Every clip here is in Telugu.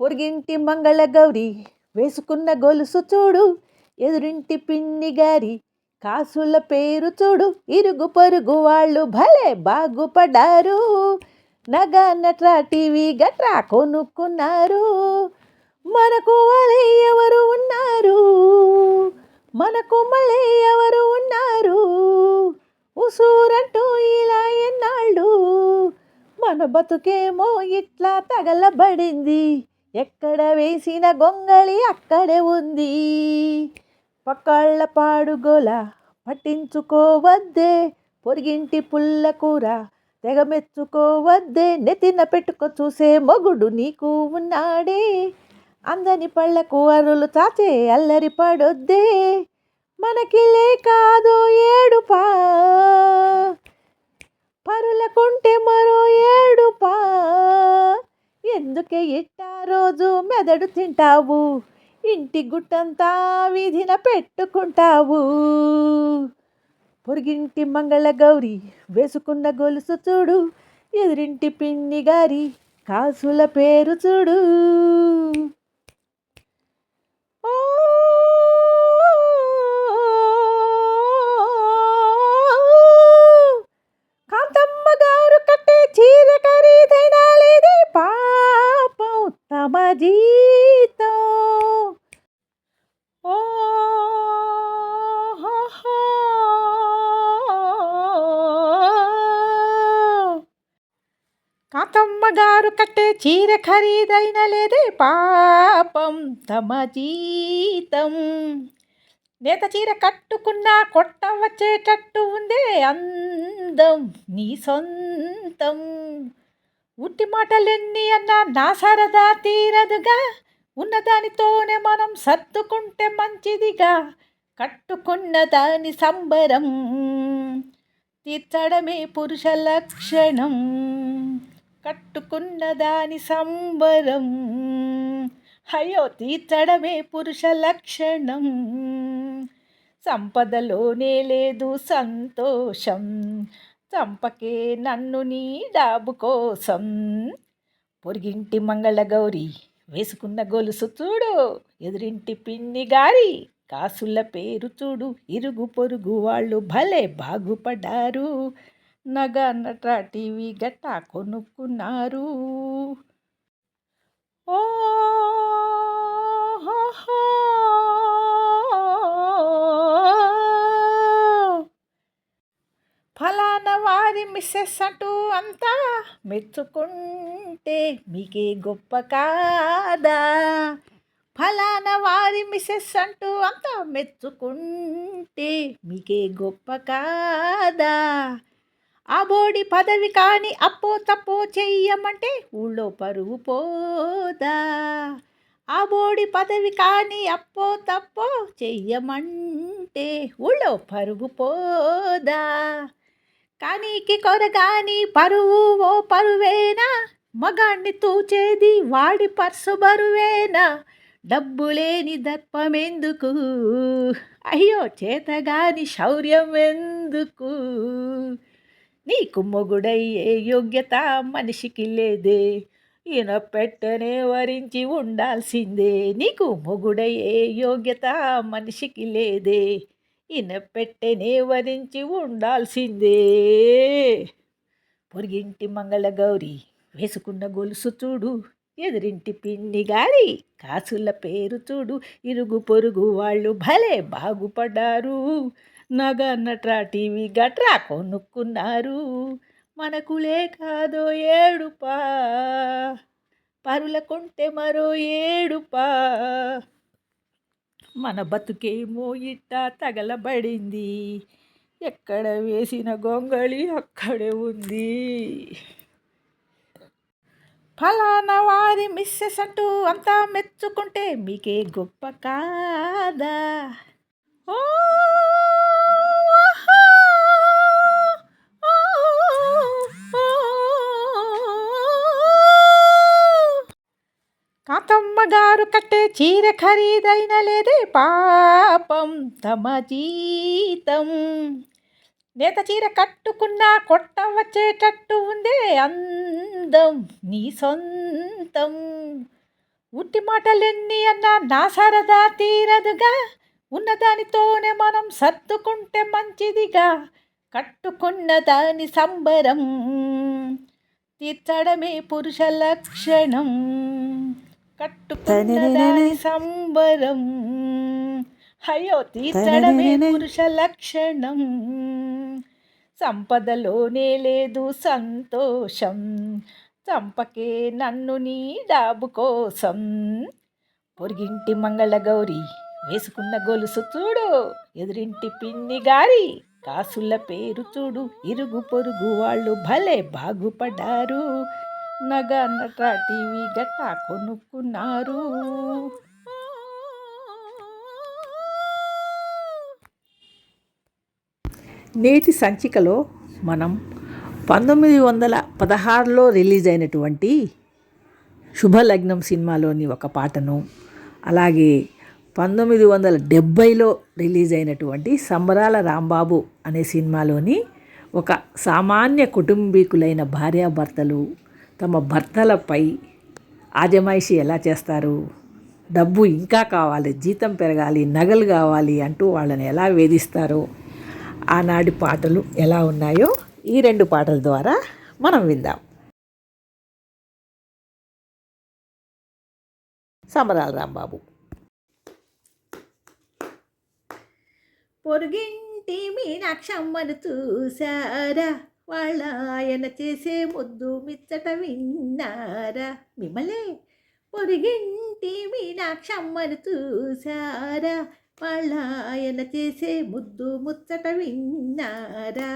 పొరుగింటి మంగళ గౌరి వేసుకున్న గొలుసు చూడు ఎదురింటి పిన్ని గారి కాసుల పేరు చూడు ఇరుగు పొరుగు వాళ్ళు భలే బాగుపడ్డారు. నగ నట్రా టీవీ గట్రా కొనుక్కున్నారు. మనకు వాళ్ళే ఎవరు ఉన్నారు? మనకు మళ్ళీ ఎవరు ఉన్నారు? ఉసూరంటూ ఇలా ఎన్నాళ్ళు? మన బతుకేమో ఇట్లా తగలబడింది. ఎక్కడ వేసిన గొంగళి అక్కడే ఉంది. పక్కళ్ళ పాడుగోల పట్టించుకోవద్దే. పొరిగింటి పుల్ల కూర తెగమెచ్చుకోవద్దే నెతిన నెత్తిన పెట్టుకో చూసే మొగుడు నీకు ఉన్నాడే. అందని పళ్ళకు అరులు చాచే అల్లరి పడొద్దే. మనకి లేకాదో ఏడుపా. పరులకుంటే మరో ఏడుపా. ఎందుకే ఇట్టా రోజు మెదడు తింటావు. ఇంటి గుట్టంతా వీధిన పెట్టుకుంటావు. పొరిగింటి మంగళ గౌరి వేసుకున్న గొలుసు చూడు. ఎదురింటి పిన్ని గారి కాసుల పేరు చూడు ఓ కాంతమ్మ గారు కట్టే చీర ఖరీదైనా లేదే పాపం తమ జీతం ఓ హో హో. కాంతమ్మ కట్టే చీర ఖరీదైన లేదే పాపం తమ జీతం. నేత చీర కట్టుకున్నా కొట్ట వచ్చేటట్టు ఉందే అందం నీ సొంతం. ఉట్టి మాటలెన్ని అన్నా నా సరదా తీరదుగా ఉన్నదానితోనే మనం సర్దుకుంటే మంచిదిగా కట్టుకున్న దాని సంబరం తీర్చడమే పురుష లక్షణం. కట్టుకున్న దాని సంబరం. అయ్యో తీర్చడమే పురుష లక్షణం. సంపదలోనే లేదు సంతోషం. చంపకే నన్ను నీ డాబు కోసం. పొరిగింటి మంగళగౌరి వేసుకున్న గొలుసు చూడు. ఎదురింటి పిన్ని గారి కాసుల పేరు చూడు. ఇరుగు పొరుగు వాళ్ళు భలే బాగుపడ్డారు. నగ నట టీవీ గట్టా కొనుక్కున్నారు. ఓ ఫలానా వారి మిస్సెస్ అంటూ అంతా మెచ్చుకుంటే మీకే గొప్ప కాదా? ఫలానా వారి మిస్సెస్ అంటూ అంతా మెచ్చుకుంటే మీకే గొప్ప కాదా? ఆ బోడి పదవి కాని అప్పో తప్పో చెయ్యమంటే ఊళ్ళో పరువు పోదా. ఆ బోడి పదవి కాని అప్పో తప్పో చెయ్యమంటే ఊళ్ళో పరువు పోదా. కానీకి కొరగాని పరువు ఓ పరువేనా మగాణ్ణి తూచేది వాడి పర్సు బరువేనా? డబ్బు లేని దర్పమెందుకు? అయ్యో చేతగాని శౌర్యం ఎందుకు నీకు మొగుడయ్యే యోగ్యత మనిషికి లేదే. ఈయన పెట్టనే వరించి ఉండాల్సిందే. నీకు మొగుడయ్యే యోగ్యత మనిషికి లేదే. ఈయన పెట్టనే వరించి ఉండాల్సిందే. పొరిగింటి మంగళగౌరి వేసుకున్న గొలుసు చూడు. ఎదురింటి పిన్ని గారి కాసుల పేరు చూడు. ఇరుగు పొరుగు వాళ్ళు భలే బాగుపడ్డారు. నగ నట్రా టీవీ గట్రా కొనుక్కున్నారు. మనకు లేకాదో ఏడుపా. పరులకుంటే మరో ఏడుపా. మన బతుకేమో ఇట్ట తగలబడింది. ఎక్కడ వేసిన గొంగళి అక్కడే ఉంది. ఫలానా వారి మిస్సెస్ అంటూ అంతా మెచ్చుకుంటే మీకే గొప్ప కాదా? ఓ చీర ఖరీదైన లేదే పాపం తమ జీతం. నేత చీర కట్టుకున్నా కొట్ట వచ్చేటట్టు ఉందే అందం నీ సొంతం. ఉట్టి మాటలెన్ని అన్నా నా సరదా తీరదుగా? ఉన్నదానితోనే మనం సర్దుకుంటే మంచిదిగా? కట్టుకున్న దాని సంబరం తీర్చడమే పురుష లక్షణం. కట్టుకున్న దాని సంబరం. అయ్యో తీర్చడమే పురుష లక్షణం. సంపదలోనే లేదు సంతోషం. చంపకే నన్ను నీ డాబు కోసం. పొరిగింటి మంగళగౌరి వేసుకున్న గొలుసు చూడు. ఎదురింటి పిన్ని గారి కాసుల పేరు చూడు. ఇరుగు పొరుగు వాళ్ళు భలే బాగుపడ్డారు. నగ నట టీవీ గట్ట కొనుక్కున్నారు నేటి సంచికలో మనం పంతొమ్మిది వందల పదహారులో రిలీజ్ అయినటువంటి శుభలగ్నం సినిమాలోని ఒక పాటను అలాగే పంతొమ్మిది వందల డెబ్భైలో రిలీజ్ అయినటువంటి సంబరాల రాంబాబు అనే సినిమాలోని ఒక సామాన్య కుటుంబీకులైన భార్యాభర్తలు తమ భర్తలపై ఆజమాయిషి ఎలా చేస్తారు? డబ్బు ఇంకా కావాలి జీతం పెరగాలి నగలు కావాలి అంటూ వాళ్ళని ఎలా వేధిస్తారో ఆనాటి పాటలు ఎలా ఉన్నాయో ఈ రెండు పాటల ద్వారా మనం విందాం. సమరాల రాంబాబు. పొరుగింటి మీనాక్షమ్మను చూసారా వాళ్ళ ఆయన చేసే ముద్దు మిచ్చట విన్నారా? మిమ్మలే పొరిగింటి మీనాక్షమ్మను చూసారా వాళ్ళ ఆయన చేసే ముద్దు ముచ్చట విన్నారా?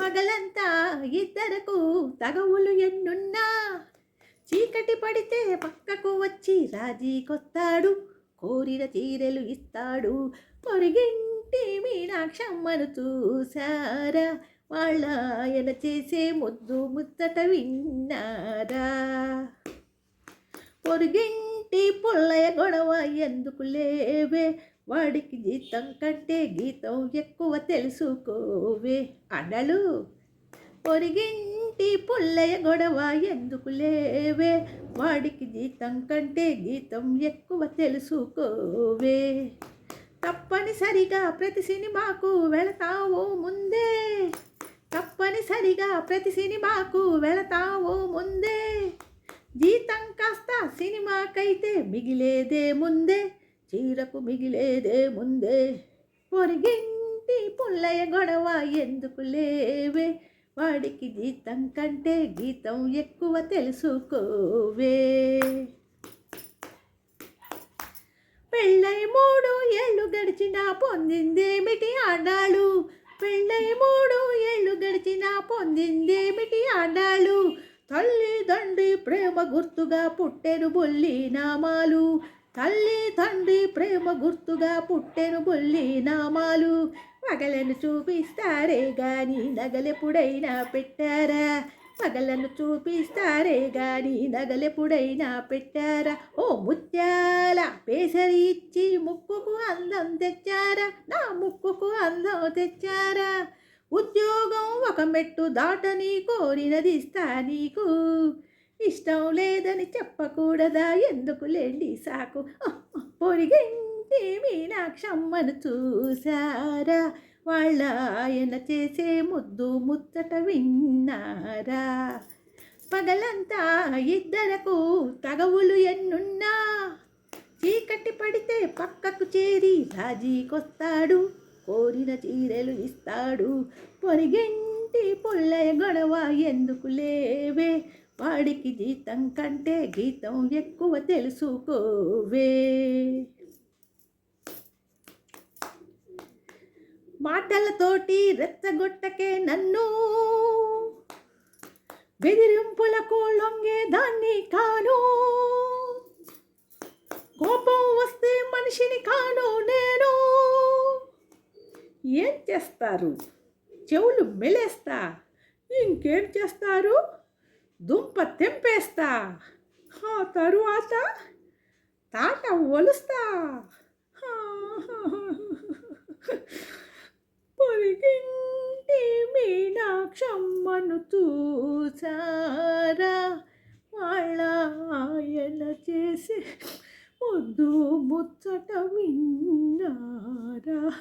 పగలంతా ఇద్దరకు తగవులు ఎన్నున్నా? చీకటి పడితే పక్కకు వచ్చి రాజీకొస్తాడు కోరిన చీరలు ఇస్తాడు. పొరిగింటి మీనాక్షమ్మను చూసారా వాళ్ళాయన చేసే ముద్దు ముచ్చట విన్నారా? పొరిగింటి పుల్లయ గొడవ ఎందుకు లేవే? వాడికి జీతం కంటే గీతం ఎక్కువ తెలుసుకోవే అనలు పొరిగింటి పుల్లయ్య గొడవ ఎందుకు లేవే? వాడికి జీతం కంటే గీతం ఎక్కువ తెలుసుకోవే. తప్పనిసరిగా ప్రతి సినిమాకు వెళతావు ముందే. తప్పనిసరిగా ప్రతి సినిమాకు వెళతావు ముందే. జీతం కాస్త సినిమాకైతే మిగిలేదే ముందే. చీరకు మిగిలేదే ముందే. పొరిగింటి పుల్లయ్య గొడవ ఎందుకు లేవే? వాడికి జీతం కంటే గీతం ఎక్కువ తెలుసుకోవే. పెళ్ళై మూడు ఏళ్ళు గడిచినా పొందిందేమిటి ఆడాలు? పెళ్ళై మూడు ఏళ్ళు గడిచినా పొందిందేమిటి ఆడాలు తల్లి తండ్రి ప్రేమ గుర్తుగా పుట్టెను బొల్లి నామాలు. తల్లి తండ్రి ప్రేమ గుర్తుగా పుట్టెను బొల్లి నామాలు. పగలను చూపిస్తారే గాని నగలెప్పుడైనా పెట్టారా? పగలను చూపిస్తారే గాని నగలెప్పుడైనా పెట్టారా? ఓ ముత్యాల పేసరి ఇచ్చి ముక్కుకు అందం తెచ్చారా? నా ముక్కుకు అందం తెచ్చారా? ఉద్యోగం ఒక మెట్టు దాటని కోరినది ఇస్తా నీకు. ఇష్టం లేదని చెప్పకూడదా? ఎందుకు లేండి సాకు? పొరిగింటి మీనాక్షమ్మను చూసారా వాళ్ళ ఆయన చేసే ముద్దు ముచ్చట విన్నారా? పగలంతా ఇద్దరకు తగవులు ఎన్నున్నా? చీకటి పడితే పక్కకు చేరి రాజీకొస్తాడు కోరిన చీరలు ఇస్తాడు. పొరిగింటి పుల్లయ్య గొడవ ఎందుకు లేవే? వాడికి జీతం కంటే గీతం ఎక్కువ తెలుసుకోవే. మాటలతోటి రెచ్చగొట్టకే నన్ను. బెదిరింపులకు లొంగేదాన్ని కాను. చేస్తారు. చెవులు మెలేస్తా. ఇంకేం చేస్తారు? దుంప తెంపేస్తా. ఆ తరువాత తాట ఒలుస్తా. పొరిగింటి మీనాక్షమ్మను చూసారా? వాళ్ళ వంచన చేసి ముద్దు ముచ్చట విన్నారా?